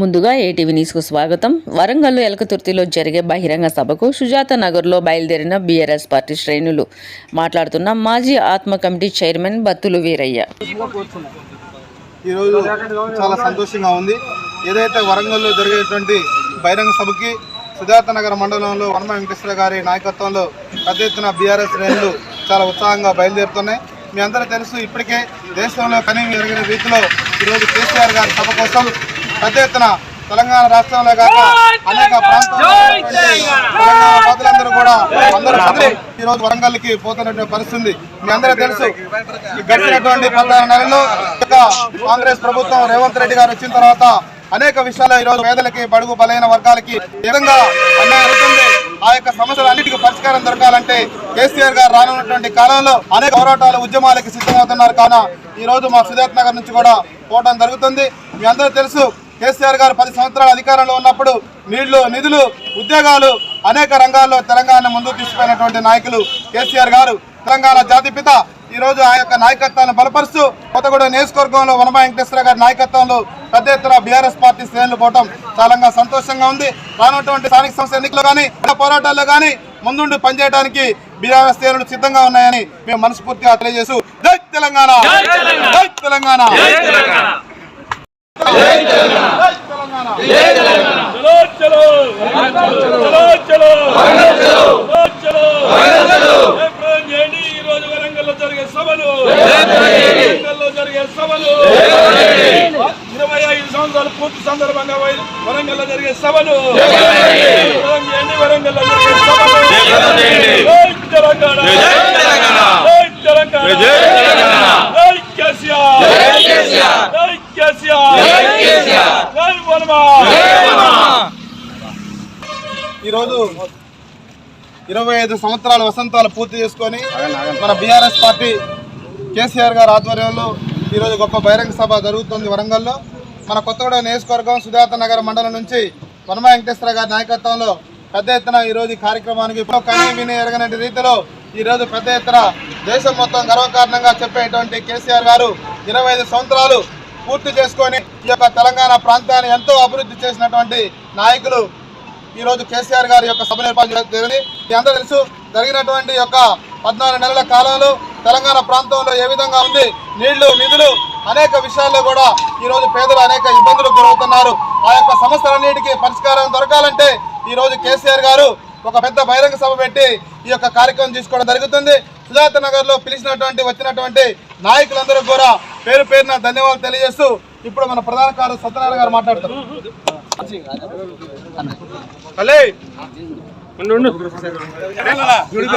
ముందుగా ఏటీవీ న్యూస్కు స్వాగతం. వరంగల్ ఎలకతుర్తిలో జరిగే బహిరంగ సభకు సుజాత నగర్లో బయలుదేరిన బీఆర్ఎస్ పార్టీ శ్రేణులు మాట్లాడుతున్న మాజీ ఆత్మ కమిటీ చైర్మన్ బత్తులు వీరయ్య. ఈరోజు చాలా సంతోషంగా ఉంది. ఏదైతే వరంగల్లో జరిగేటువంటి బహిరంగ సభకి సుజాత నగర మండలంలో వనమ వెంకటేశ్వర గారి నాయకత్వంలో పెద్ద ఎత్తున బీఆర్ఎస్ శ్రేణులు చాలా ఉత్సాహంగా బయలుదేరుతున్నాయి. మీ అందరూ తెలుసు ఇప్పటికే దేశంలో కనీసం జరిగిన రీతిలో ఈరోజు కేసీఆర్ గారి సభ కోసం పెద్ద ఎత్తున తెలంగాణ రాష్ట్రంలో కాక అనేక ప్రజలందరూ కూడా అందరూ ఈ రోజు వరంగల్కి పోతున్నటువంటి పరిస్థితి. మీ అందరూ తెలుసు. గడిచినటువంటి పద్నాలుగు నెలల్లో ఇక కాంగ్రెస్ ప్రభుత్వం రేవంత్ రెడ్డి గారు వచ్చిన తర్వాత అనేక విషయాలు ఈ రోజు పేదలకి బడుగు బలైన వర్గాలకి విధంగా అన్యాయం అవుతుంది ఆ యొక్క సమస్యలు అన్నిటికీ పరిష్కారం దొరకాలంటే కేసీఆర్ గారు రానున్నటువంటి కాలంలో అనేక పోరాటాలు ఉద్యమాలకి సిద్ధమవుతున్నారు. కావున ఈ రోజు మా సుజాత్ నగర్ నుంచి కూడా పోవడం జరుగుతుంది. మీ అందరూ తెలుసు కేసీఆర్ గారు పది సంవత్సరాల అధికారంలో ఉన్నప్పుడు నీళ్ళు నిధులు ఉద్యోగాలు అనేక రంగాల్లో తెలంగాణ ముందుకు తీసుకుపోయినటువంటి నాయకులు కేసీఆర్ గారు. తెలంగాణ జాతిపిత ఈ రోజు ఆ యొక్క నాయకత్వాన్ని బలపరుస్తూ కొత్తగూడెం నియోజకవర్గంలో వనమా వెంకటేశ్వర గారి నాయకత్వంలో పెద్ద ఎత్తున బీఆర్ఎస్ పార్టీ శ్రేణులు పోవటం చాలా సంతోషంగా ఉంది. రానున్నటువంటి స్థానిక సంస్థ ఎన్నికలు కానీ పోరాటాల్లో కానీ ముందుండి పనిచేయడానికి బీఆర్ఎస్ శ్రేణులు సిద్ధంగా ఉన్నాయని మేము మనస్ఫూర్తిగా తెలియజేస్తూ జై తెలంగాణ! జై తెలంగాణ! ఇరవై ఐదు సంవత్సరాలు పూర్తి సందర్భంగా వరంగల్లో జరిగే సభలు ఏప్రిల్ చేయండి వరంగల్లో జరిగే సభలు జై తెలంగాణ జై తెలంగాణ జై కేసీఆర్ జై కేసీఆర్ జై వనమా ఈరోజు ఇరవై ఐదు సంవత్సరాల వసంతాలు పూర్తి చేసుకొని మన బీఆర్ఎస్ పార్టీ కేసీఆర్ గారి ఆధ్వర్యంలో ఈరోజు గొప్ప బహిరంగ సభ జరుగుతుంది వరంగల్లో. మన కొత్తగూడెం నియోజకవర్గం సుజాత నగర మండలం నుంచి వనమ వెంకటేశ్వర గారి నాయకత్వంలో పెద్ద ఎత్తున ఈరోజు కార్యక్రమానికి కనీ విని ఎరగనటి రీతిలో ఈరోజు పెద్ద ఎత్తున దేశం మొత్తం గర్వకారణంగా చెప్పేటువంటి కేసీఆర్ గారు ఇరవై ఐదు సంవత్సరాలు పూర్తి చేసుకొని ఈ యొక్క తెలంగాణ ప్రాంతాన్ని ఎంతో అభివృద్ధి చేసినటువంటి నాయకులు ఈరోజు కేసీఆర్ గారి యొక్క సభ ఏర్పాటు జరిగింది. మీ అందరూ తెలుసు జరిగినటువంటి యొక్క పద్నాలుగు నెలల కాలంలో తెలంగాణ ప్రాంతంలో ఏ విధంగా ఉంది నీళ్ళు నిధులు అనేక విషయాల్లో కూడా ఈరోజు పేదలు అనేక ఇబ్బందులకు గురవుతున్నారు. ఆ యొక్క సమస్యలన్నిటికీ పరిష్కారం దొరకాలంటే ఈరోజు కేసీఆర్ గారు ఒక పెద్ద బహిరంగ సభ పెట్టి ఈ యొక్క కార్యక్రమం తీసుకోవడం జరుగుతుంది. సుజాత నగర్లో పిలిచినటువంటి వచ్చినటువంటి నాయకులందరూ కూడా పేరు పేరున ధన్యవాదాలు తెలియజేస్తూ ఇప్పుడు మన ప్రధాన కార్య సత్యనారాయణ గారు మాట్లాడతారు. హలే